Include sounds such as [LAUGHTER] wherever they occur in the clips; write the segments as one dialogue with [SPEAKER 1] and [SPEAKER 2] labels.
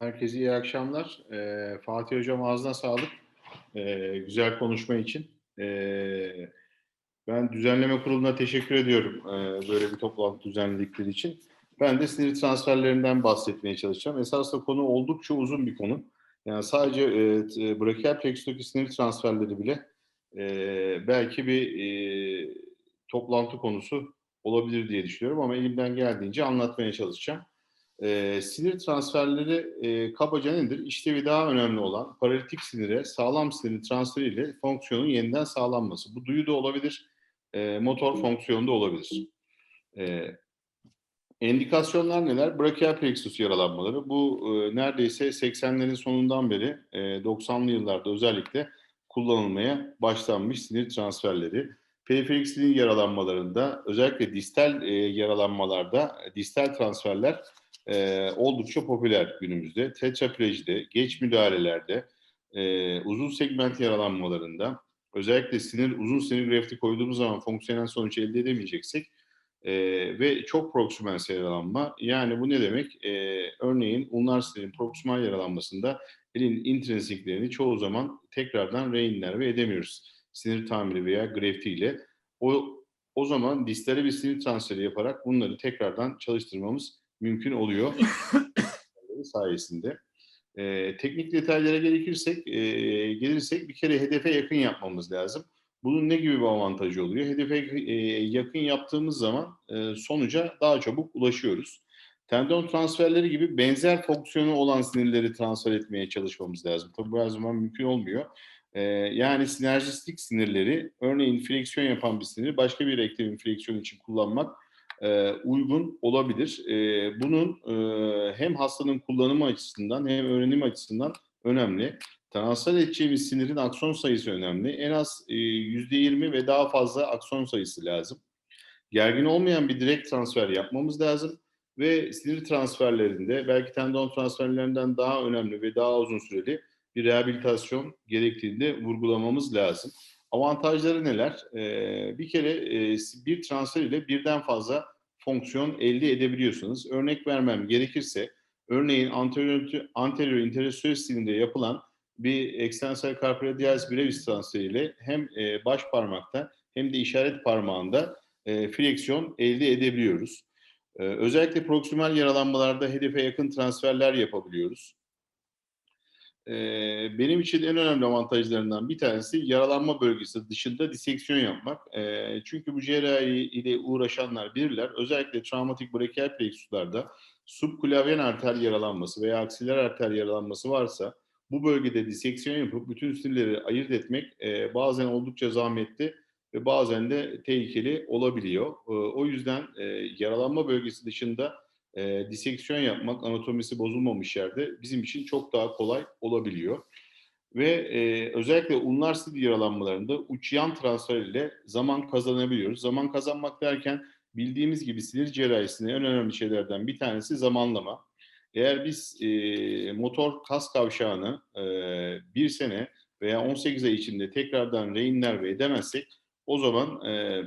[SPEAKER 1] Herkese iyi akşamlar. Ee, Fatih Hocam ağzına sağlık. Ee, güzel konuşma için. Ee, ben düzenleme kuruluna teşekkür ediyorum ee, böyle bir toplantı düzenledikleri için. Ben de sinir transferlerinden bahsetmeye çalışacağım. Esasında konu oldukça uzun bir konu. Yani sadece e, brachial plexustaki sinir transferleri bile e, belki bir e, toplantı konusu olabilir diye düşünüyorum ama elimden geldiğince anlatmaya çalışacağım. E, sinir transferleri e, kabaca nedir? İşlevi daha önemli olan paralitik sinire sağlam sinir transferiyle fonksiyonun yeniden sağlanması. Bu duyu da olabilir, e, motor fonksiyonu da olabilir. E, endikasyonlar neler? Brachial plexus yaralanmaları. Bu e, neredeyse 80'lerin sonundan beri e, 90'lı yıllarda özellikle kullanılmaya başlanmış sinir transferleri. Periferik sinir yaralanmalarında özellikle distal e, yaralanmalarda distal transferler e, oldukça popüler günümüzde. Tetraplejide, geç müdahalelerde, e, uzun segment yaralanmalarında, özellikle sinir uzun sinir grafti koyduğumuz zaman fonksiyonel sonuç elde edemeyeceksek e, ve çok proksimal yaralanma. Yani bu ne demek? E, örneğin ulnar sinirin proksimal yaralanmasında elin intrinsiklerini çoğu zaman tekrardan reinnerve edemiyoruz. Sinir tamiri veya grafti ile. O, o zaman distale bir sinir transferi yaparak bunları tekrardan çalıştırmamız mümkün oluyor [COUGHS] sayesinde. Ee, teknik detaylara gerekirsek, e, gelirsek bir kere hedefe yakın yapmamız lazım. Bunun ne gibi bir avantajı oluyor? Hedefe e, yakın yaptığımız zaman e, sonuca daha çabuk ulaşıyoruz. Tendon transferleri gibi benzer fonksiyonu olan sinirleri transfer etmeye çalışmamız lazım. Tabii bu her zaman mümkün olmuyor. E, yani sinerjistik sinirleri, örneğin fleksiyon yapan bir siniri başka bir eklemin fleksiyon için kullanmak e, uygun olabilir. E, bunun e, hem hastanın kullanımı açısından hem öğrenim açısından önemli. Transfer edeceğimiz sinirin akson sayısı önemli. En az e, %20 ve daha fazla akson sayısı lazım. Gergin olmayan bir direkt transfer yapmamız lazım. Ve sinir transferlerinde belki tendon transferlerinden daha önemli ve daha uzun süreli bir rehabilitasyon gerektiğinde vurgulamamız lazım. Avantajları neler? Ee, bir kere e, bir transfer ile birden fazla fonksiyon elde edebiliyorsunuz. Örnek vermem gerekirse, örneğin anterior, anterior interosseus sinirinde yapılan bir ekstensal carparadialis brevis transferiyle hem e, baş parmakta hem de işaret parmağında e, fleksiyon elde edebiliyoruz. E, özellikle proksimal yaralanmalarda hedefe yakın transferler yapabiliyoruz. Benim için en önemli avantajlarından bir tanesi yaralanma bölgesi dışında diseksiyon yapmak. Çünkü bu cerrahi ile uğraşanlar bilirler. Özellikle travmatik brachial plexuslarda subklavyen arter yaralanması veya aksiler arter yaralanması varsa bu bölgede diseksiyon yapıp bütün sinirleri ayırt etmek bazen oldukça zahmetli ve bazen de tehlikeli olabiliyor. O yüzden yaralanma bölgesi dışında e, diseksiyon yapmak anatomisi bozulmamış yerde bizim için çok daha kolay olabiliyor. Ve e, özellikle ulnar sinir yaralanmalarında uç yan transfer ile zaman kazanabiliyoruz. Zaman kazanmak derken bildiğimiz gibi sinir cerrahisinde en önemli şeylerden bir tanesi zamanlama. Eğer biz e, motor kas kavşağını e, bir sene veya 18 ay içinde tekrardan reinnerve edemezsek o zaman e,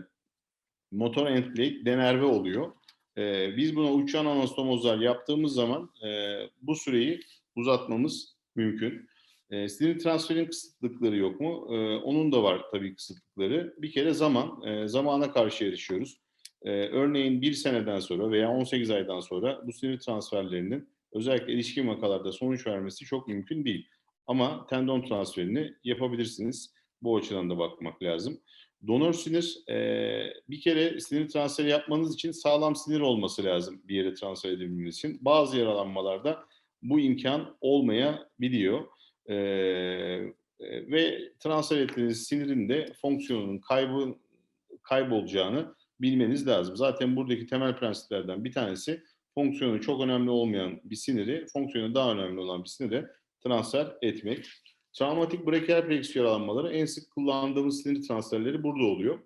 [SPEAKER 1] motor endplate denerve oluyor. E, biz buna uçan anastomozlar yaptığımız zaman e, bu süreyi uzatmamız mümkün. E, sinir transferin kısıtlıkları yok mu? E, onun da var tabii kısıtlıkları. Bir kere zaman, e, zamana karşı yarışıyoruz. E, örneğin bir seneden sonra veya 18 aydan sonra bu sinir transferlerinin özellikle ilişkin vakalarda sonuç vermesi çok mümkün değil. Ama tendon transferini yapabilirsiniz. Bu açıdan da bakmak lazım. Donör sinir, e, bir kere sinir transferi yapmanız için sağlam sinir olması lazım bir yere transfer edebilmeniz için. Bazı yaralanmalarda bu imkan olmayabiliyor. E, ve transfer ettiğiniz sinirin de fonksiyonunun kaybı kaybolacağını bilmeniz lazım. Zaten buradaki temel prensiplerden bir tanesi fonksiyonu çok önemli olmayan bir siniri, fonksiyonu daha önemli olan bir sinire transfer etmek. Travmatik brachial plexus yaralanmaları en sık kullandığımız sinir transferleri burada oluyor.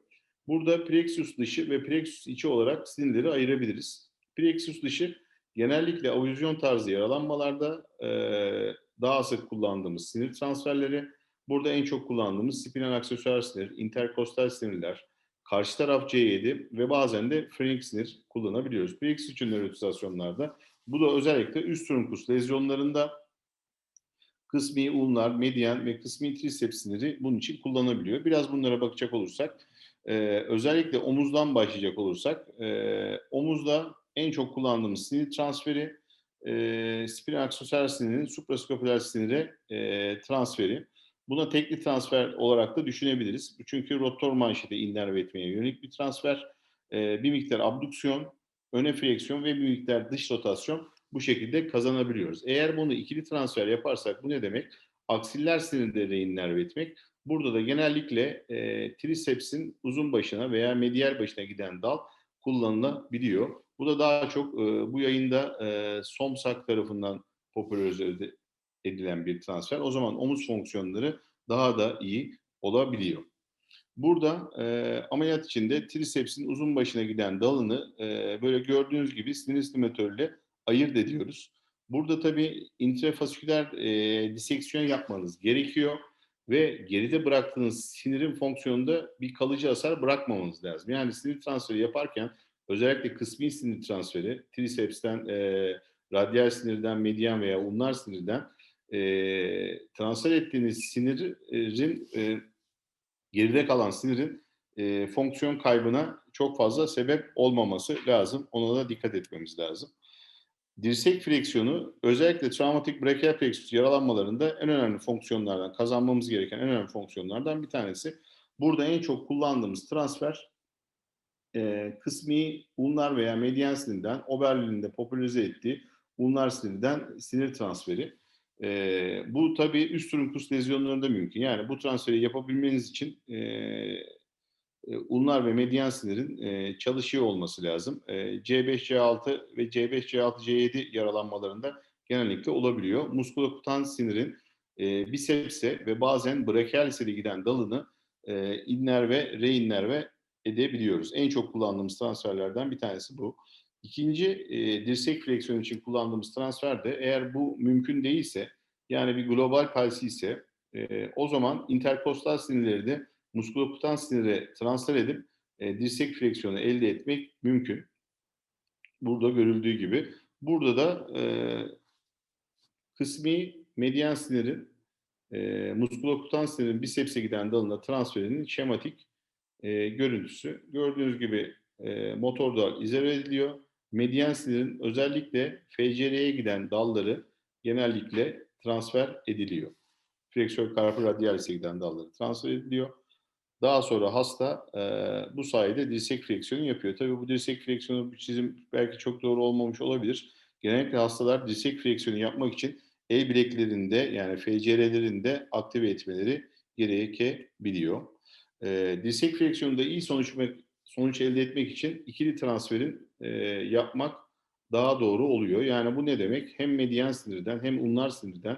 [SPEAKER 1] Burada plexus dışı ve plexus içi olarak sinirleri ayırabiliriz. Plexus dışı genellikle avizyon tarzı yaralanmalarda e, daha sık kullandığımız sinir transferleri. Burada en çok kullandığımız spinal aksesuar sinir, interkostal sinirler, karşı taraf C7 ve bazen de frenik sinir kullanabiliyoruz. Plexus için nörotizasyonlarda Bu da özellikle üst trunkus lezyonlarında kısmi ulnar, medyan ve kısmi triceps siniri bunun için kullanabiliyor. Biraz bunlara bakacak olursak, e, özellikle omuzdan başlayacak olursak, e, omuzda en çok kullandığımız sinir transferi, e, spinaksosel sinirin supraskapüler sinire e, transferi. Buna tekli transfer olarak da düşünebiliriz. Çünkü rotor manşete inerve etmeye yönelik bir transfer. E, bir miktar abduksiyon, öne fleksiyon ve bir miktar dış rotasyon bu şekilde kazanabiliyoruz. Eğer bunu ikili transfer yaparsak bu ne demek? Aksiller sinirde reinerve etmek. Burada da genellikle e, tricepsin uzun başına veya medial başına giden dal kullanılabiliyor. Bu da daha çok e, bu yayında e, SOMSAK tarafından popülerize edilen bir transfer. O zaman omuz fonksiyonları daha da iyi olabiliyor. Burada e, ameliyat içinde tricepsin uzun başına giden dalını e, böyle gördüğünüz gibi sinir stimatörle ayırt ediyoruz. Burada tabii intrafasiküler e, diseksiyon yapmanız gerekiyor ve geride bıraktığınız sinirin fonksiyonunda bir kalıcı hasar bırakmamanız lazım. Yani sinir transferi yaparken özellikle kısmi sinir transferi, tricepsten, e, radyal sinirden, medyan veya ulnar sinirden e, transfer ettiğiniz sinirin e, geride kalan sinirin e, fonksiyon kaybına çok fazla sebep olmaması lazım. Ona da dikkat etmemiz lazım. Dirsek fleksiyonu özellikle travmatik brachial plexus yaralanmalarında en önemli fonksiyonlardan, kazanmamız gereken en önemli fonksiyonlardan bir tanesi. Burada en çok kullandığımız transfer e, kısmi ulnar veya medyan sinirden Oberlin'in de popülerize ettiği ulnar sinirden sinir transferi. E, bu tabii üst trunkus lezyonlarında mümkün. Yani bu transferi yapabilmeniz için e, ulnar ve medyan sinirin e, çalışıyor olması lazım. E, C5, C6 ve C5, C6, C7 yaralanmalarında genellikle olabiliyor. Muskulakutan sinirin e, bisepse ve bazen brachialis'e giden dalını e, innerve, reinnerve edebiliyoruz. En çok kullandığımız transferlerden bir tanesi bu. İkinci e, dirsek fleksiyonu için kullandığımız transfer de eğer bu mümkün değilse yani bir global palsi ise e, o zaman interkostal sinirleri de muskulaputan sinire transfer edip e, dirsek fleksiyonu elde etmek mümkün. Burada görüldüğü gibi. Burada da e, kısmi medyan sinirin e, muskulaputan sinirin bisepse giden dalına transferinin şematik e, görüntüsü. Gördüğünüz gibi e, motor dal izole ediliyor. Medyan sinirin özellikle FCR'ye giden dalları genellikle transfer ediliyor. Fleksör karpı radyalis'e giden dalları transfer ediliyor. Daha sonra hasta e, bu sayede dirsek fleksiyonu yapıyor. Tabii bu dirsek fleksiyonu bu çizim belki çok doğru olmamış olabilir. Genellikle hastalar dirsek fleksiyonu yapmak için el bileklerinde yani FCR'lerinde aktive etmeleri gerekebiliyor. E, dirsek fleksiyonunda iyi sonuç sonuç elde etmek için ikili transferin e, yapmak daha doğru oluyor. Yani bu ne demek? Hem medyan sinirden hem ulnar sinirden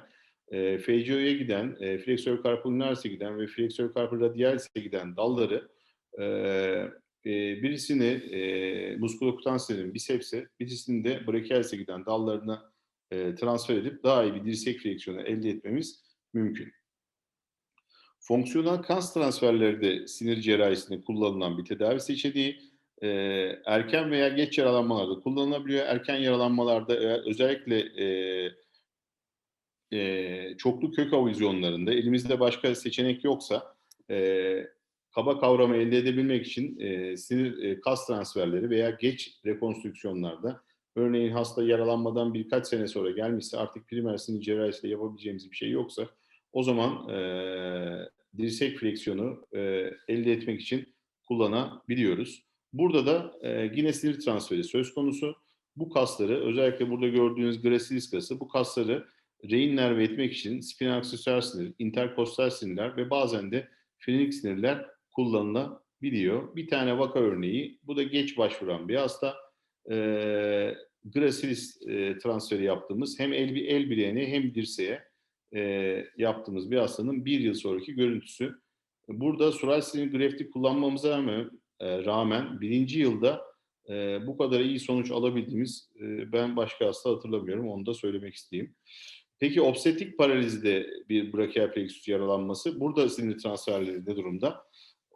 [SPEAKER 1] e, FCO'ya giden, e, fleksör carpulnaris'e giden ve fleksör carpul radialis'e giden dalları e, e, birisini e, muskulokutansiyenin bisepse, birisini de brachialis'e giden dallarına e, transfer edip daha iyi bir dirsek fleksiyonu elde etmemiz mümkün. Fonksiyonel kas transferleri de sinir cerrahisinde kullanılan bir tedavi seçeneği. E, erken veya geç yaralanmalarda kullanılabiliyor. Erken yaralanmalarda özellikle e, e, çoklu kök avizyonlarında elimizde başka seçenek yoksa e, kaba kavramı elde edebilmek için e, sinir e, kas transferleri veya geç rekonstrüksiyonlarda örneğin hasta yaralanmadan birkaç sene sonra gelmişse artık primer sinir cerrahisiyle yapabileceğimiz bir şey yoksa o zaman e, dirsek fleksiyonu e, elde etmek için kullanabiliyoruz. Burada da e, yine sinir transferi söz konusu. Bu kasları özellikle burada gördüğünüz gracilis kası bu kasları reinnerve etmek için spinaksosel sinir, interkostal sinirler ve bazen de frenik sinirler kullanılabiliyor. Bir tane vaka örneği, bu da geç başvuran bir hasta. E, gracilis e, transferi yaptığımız hem el, el bileğine hem dirseğe e, yaptığımız bir hastanın bir yıl sonraki görüntüsü. Burada sural sinir grefti kullanmamıza rağmen, e, rağmen birinci yılda e, bu kadar iyi sonuç alabildiğimiz e, ben başka hasta hatırlamıyorum. Onu da söylemek isteyeyim. Peki obstetrik paralizde bir brachial plexus yaralanması burada sinir transferleri ne durumda?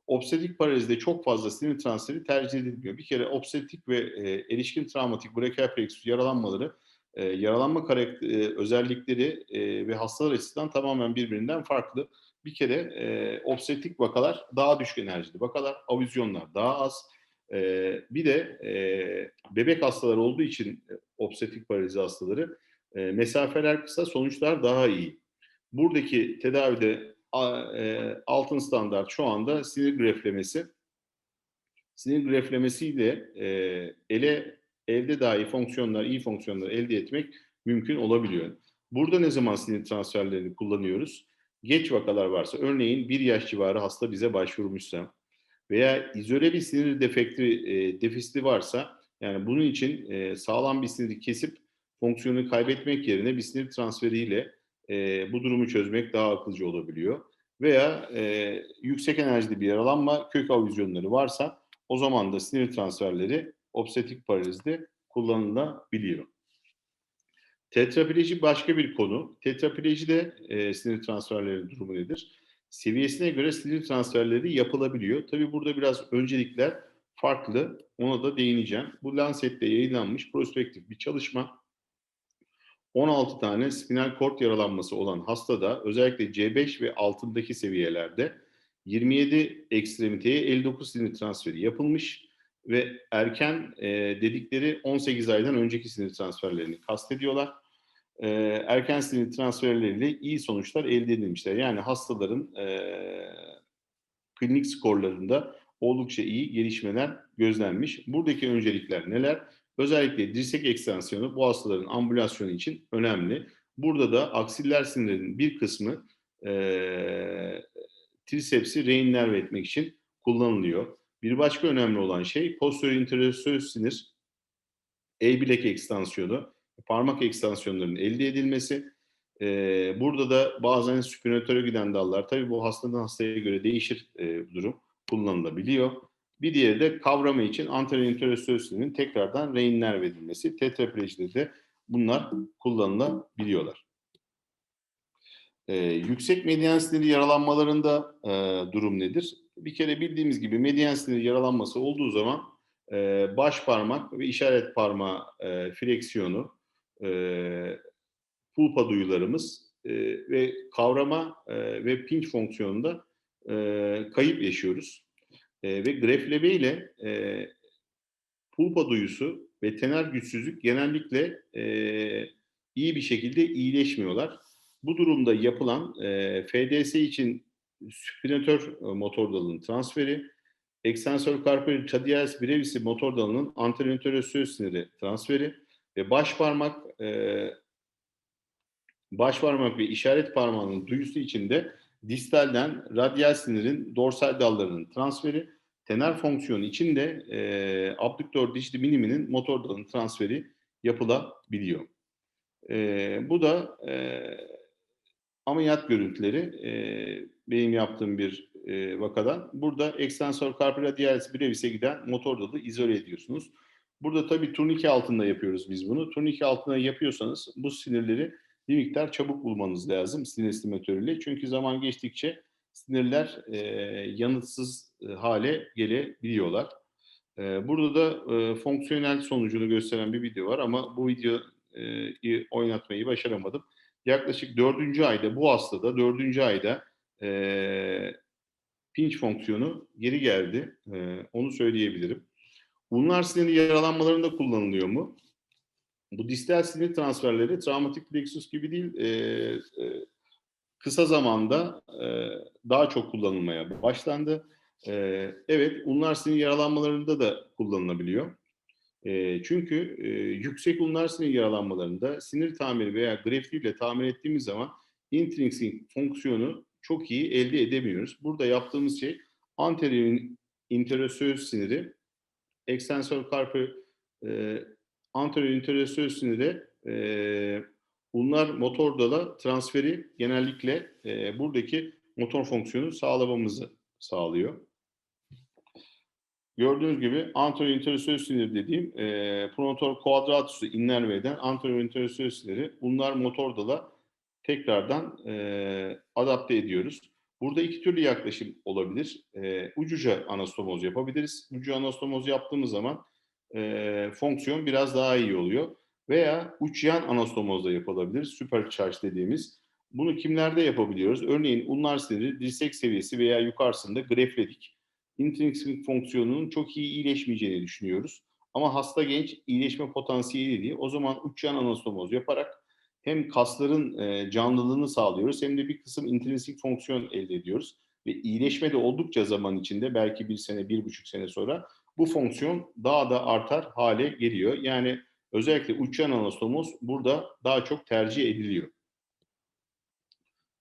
[SPEAKER 1] Obstetrik paralizde çok fazla sinir transferi tercih edilmiyor. Bir kere obstetrik ve e, erişkin travmatik brachial plexus yaralanmaları e, yaralanma karakter, özellikleri e, ve hastalar açısından tamamen birbirinden farklı. Bir kere e, obstetrik vakalar daha düşük enerjili vakalar, avizyonlar daha az. E, bir de e, bebek hastaları olduğu için e, obstetrik paralizi hastaları e, mesafeler kısa, sonuçlar daha iyi. Buradaki tedavide a, e, altın standart şu anda sinir greflemesi. Sinir greflemesiyle e, ele elde dahi fonksiyonlar, iyi fonksiyonlar elde etmek mümkün olabiliyor. Burada ne zaman sinir transferlerini kullanıyoruz? Geç vakalar varsa, örneğin bir yaş civarı hasta bize başvurmuşsa veya izole bir sinir defekti, e, defisiti varsa, yani bunun için e, sağlam bir siniri kesip fonksiyonu kaybetmek yerine bir sinir transferiyle e, bu durumu çözmek daha akılcı olabiliyor. Veya e, yüksek enerjili bir yaralanma, kök avizyonları varsa o zaman da sinir transferleri obstetrik paralizde kullanılabiliyor. Tetrapleji başka bir konu. Tetraplejide e, sinir transferleri durumu nedir? Seviyesine göre sinir transferleri yapılabiliyor. Tabii burada biraz öncelikler farklı. Ona da değineceğim. Bu Lancet'te yayınlanmış prospektif bir çalışma. 16 tane spinal kort yaralanması olan hastada özellikle C5 ve altındaki seviyelerde 27 ekstremiteye 59 sinir transferi yapılmış ve erken e, dedikleri 18 aydan önceki sinir transferlerini kastediyorlar. E, erken sinir transferleriyle iyi sonuçlar elde edilmişler. Yani hastaların e, klinik skorlarında oldukça iyi gelişmeler gözlenmiş. Buradaki öncelikler neler? Özellikle dirsek ekstansiyonu bu hastaların ambülasyonu için önemli. Burada da aksiller sinirlerin bir kısmı e, trisepsi reinnerve etmek için kullanılıyor. Bir başka önemli olan şey posterior interostöz sinir E-bilek ekstansiyonu, parmak ekstansiyonlarının elde edilmesi. Ee, burada da bazen süpinatöre giden dallar, tabii bu hastadan hastaya göre değişir e, durum, kullanılabiliyor. Bir diğeri de kavrama için anterior sinirinin tekrardan reinnerve edilmesi. Tetraplejide de bunlar kullanılabiliyorlar. Ee, yüksek medyan siniri yaralanmalarında e, durum nedir? Bir kere bildiğimiz gibi medyan siniri yaralanması olduğu zaman e, baş parmak ve işaret parmağı e, fleksiyonu, e, pulpa duyularımız e, ve kavrama e, ve pinch fonksiyonunda e, kayıp yaşıyoruz. E, ve grefleme ile e, pulpa duyusu ve tener güçsüzlük genellikle e, iyi bir şekilde iyileşmiyorlar. Bu durumda yapılan e, FDS için süpinatör motor dalının transferi, ekstensör carpi radialis brevisi motor dalının anterior siniri transferi ve baş parmak e, baş parmak ve işaret parmağının duyusu içinde distalden radyal sinirin dorsal dallarının transferi, tener fonksiyonu içinde e, abduktör dişli miniminin motor dalının transferi yapılabiliyor. E, bu da e, ameliyat görüntüleri e, benim yaptığım bir e, vakadan. Burada ekstensor carpi radialis brevis'e giden motor dalı izole ediyorsunuz. Burada tabii turnike altında yapıyoruz biz bunu. Turnike altında yapıyorsanız bu sinirleri bir miktar çabuk bulmanız lazım sinir stimatörüyle. Çünkü zaman geçtikçe sinirler e, yanıtsız e, hale gelebiliyorlar. E, burada da e, fonksiyonel sonucunu gösteren bir video var ama bu videoyu oynatmayı başaramadım. Yaklaşık dördüncü ayda bu hastada dördüncü ayda e, pinch fonksiyonu geri geldi. E, onu söyleyebilirim. Bunlar sinir yaralanmalarında kullanılıyor mu? Bu distal sinir transferleri travmatik plexus gibi değil, e, e, kısa zamanda e, daha çok kullanılmaya başlandı. E, evet, unlar sinir yaralanmalarında da kullanılabiliyor. E, çünkü e, yüksek unlar sinir yaralanmalarında sinir tamiri veya greftiyle tamir ettiğimiz zaman intrinsik fonksiyonu çok iyi elde edemiyoruz. Burada yaptığımız şey anterior interosöz siniri, ekstensor carpi e, anterior interosöz siniri e, bunlar motor dala transferi genellikle e, buradaki motor fonksiyonu sağlamamızı sağlıyor. Gördüğünüz gibi anterior interosöz sinir dediğim e, pronotor quadratus'u innerve eden anterior interosöz siniri bunlar motor dala tekrardan e, adapte ediyoruz. Burada iki türlü yaklaşım olabilir. E, ucuca anastomoz yapabiliriz. Ucu anastomoz yaptığımız zaman e, fonksiyon biraz daha iyi oluyor. veya uç yan anastomozda yapılabilir. Supercharge dediğimiz. Bunu kimlerde yapabiliyoruz? Örneğin ulnar siniri dirsek seviyesi veya yukarısında grefledik. Intrinsik fonksiyonunun çok iyi iyileşmeyeceğini düşünüyoruz. Ama hasta genç iyileşme potansiyeli değil. O zaman uç yan anastomoz yaparak hem kasların canlılığını sağlıyoruz hem de bir kısım intrinsik fonksiyon elde ediyoruz. Ve iyileşme de oldukça zaman içinde belki bir sene, bir buçuk sene sonra bu fonksiyon daha da artar hale geliyor. Yani özellikle uç yan anastomoz burada daha çok tercih ediliyor.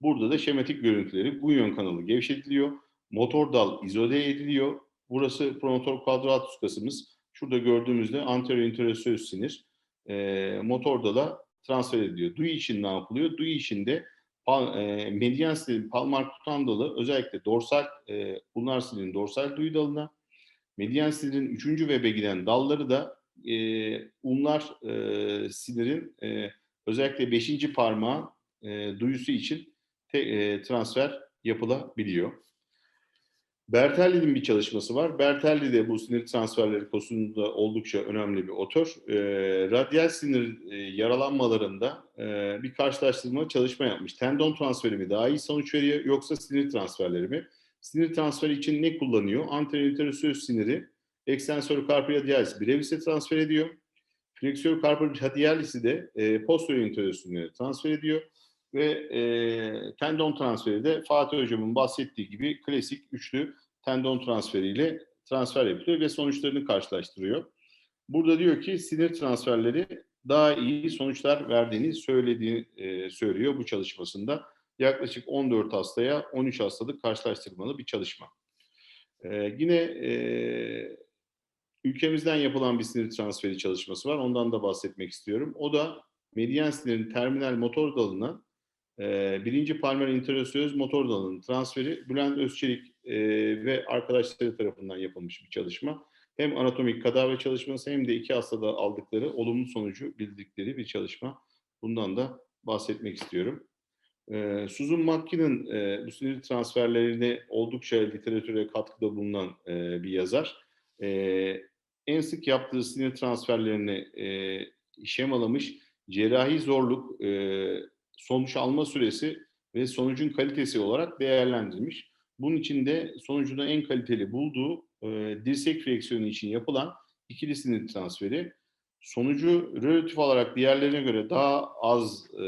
[SPEAKER 1] Burada da şematik görüntüleri bu yön kanalı gevşetiliyor. Motor dal izole ediliyor. Burası promotor quadratus kasımız. Şurada gördüğümüzde anterior interosseus sinir. E, motor dala transfer ediliyor. Duyu için ne yapılıyor? Duyu içinde pal, e, medyan sinirin palmar tutan dalı özellikle dorsal, e, ulnar sinirin dorsal duyu dalına, medyan sinirin üçüncü webe giden dalları da e, ulnar e, sinirin e, özellikle beşinci parmağı e, duyusu için te, e, transfer yapılabiliyor. Bertelli'nin bir çalışması var. Bertelli de bu sinir transferleri konusunda oldukça önemli bir otor. E, radyal sinir e, yaralanmalarında e, bir karşılaştırma çalışma yapmış. Tendon transferi mi daha iyi sonuç veriyor yoksa sinir transferleri mi? Sinir transferi için ne kullanıyor? İnterosseus siniri extensor carpi radialis brevis'e transfer ediyor. Flexior carpi radialis'i de e, posterior siniri transfer ediyor ve e, tendon transferi de Fatih Hocam'ın bahsettiği gibi klasik üçlü tendon transferiyle transfer yapılıyor ve sonuçlarını karşılaştırıyor. Burada diyor ki sinir transferleri daha iyi sonuçlar verdiğini söylediğini e, söylüyor bu çalışmasında. Yaklaşık 14 hastaya 13 hastalık karşılaştırmalı bir çalışma. E, yine e, ülkemizden yapılan bir sinir transferi çalışması var. Ondan da bahsetmek istiyorum. O da medyan sinirin terminal motor dalına e, birinci palmar interosseus motor dalının transferi Bülent Özçelik e, ve arkadaşları tarafından yapılmış bir çalışma. Hem anatomik kadavra çalışması hem de iki hastada aldıkları olumlu sonucu bildikleri bir çalışma. Bundan da bahsetmek istiyorum. E, Susan McKee'nin e, bu sinir transferlerine oldukça literatüre katkıda bulunan e, bir yazar. E, en sık yaptığı sinir transferlerini e, şemalamış. Cerrahi zorluk, e, sonuç alma süresi ve sonucun kalitesi olarak değerlendirilmiş. Bunun için de sonucunda en kaliteli bulduğu e, dirsek fleksiyonu için yapılan ikili sinir transferi sonucu relatif olarak diğerlerine göre daha az e,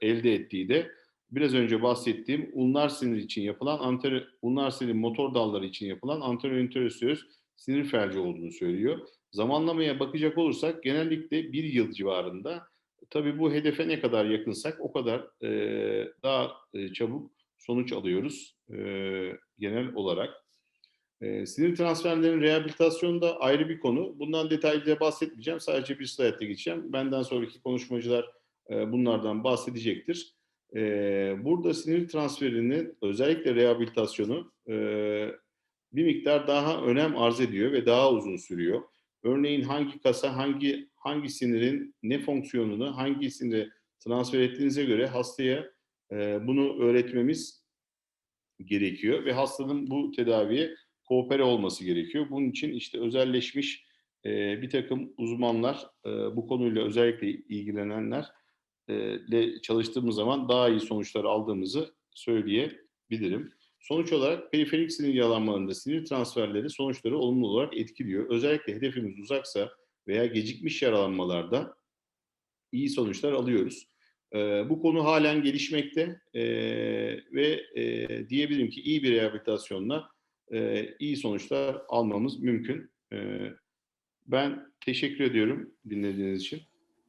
[SPEAKER 1] elde ettiği de biraz önce bahsettiğim ulnar sinir için yapılan anterior, ulnar sinir motor dalları için yapılan anterior interosseus sinir felci olduğunu söylüyor. Zamanlamaya bakacak olursak genellikle bir yıl civarında tabii bu hedefe ne kadar yakınsak o kadar e, daha e, çabuk sonuç alıyoruz e, genel olarak. E, sinir transferlerinin rehabilitasyonu da ayrı bir konu. Bundan detaylıca bahsetmeyeceğim. Sadece bir slaytta geçeceğim. Benden sonraki konuşmacılar e, bunlardan bahsedecektir. E, burada sinir transferinin özellikle rehabilitasyonu e, bir miktar daha önem arz ediyor ve daha uzun sürüyor. Örneğin hangi kasa, hangi hangi sinirin ne fonksiyonunu hangi sinire transfer ettiğinize göre hastaya e, bunu öğretmemiz gerekiyor ve hastanın bu tedaviye koopere olması gerekiyor. Bunun için işte özelleşmiş e, bir takım uzmanlar e, bu konuyla özellikle ilgilenenler ile çalıştığımız zaman daha iyi sonuçlar aldığımızı söyleyebilirim. Sonuç olarak periferik sinir yağlanmalarında sinir transferleri sonuçları olumlu olarak etkiliyor. Özellikle hedefimiz uzaksa veya gecikmiş yaralanmalarda iyi sonuçlar alıyoruz. E, bu konu halen gelişmekte e, ve e, diyebilirim ki iyi bir rehabilitasyonla e, iyi sonuçlar almamız mümkün. E, ben teşekkür ediyorum dinlediğiniz için.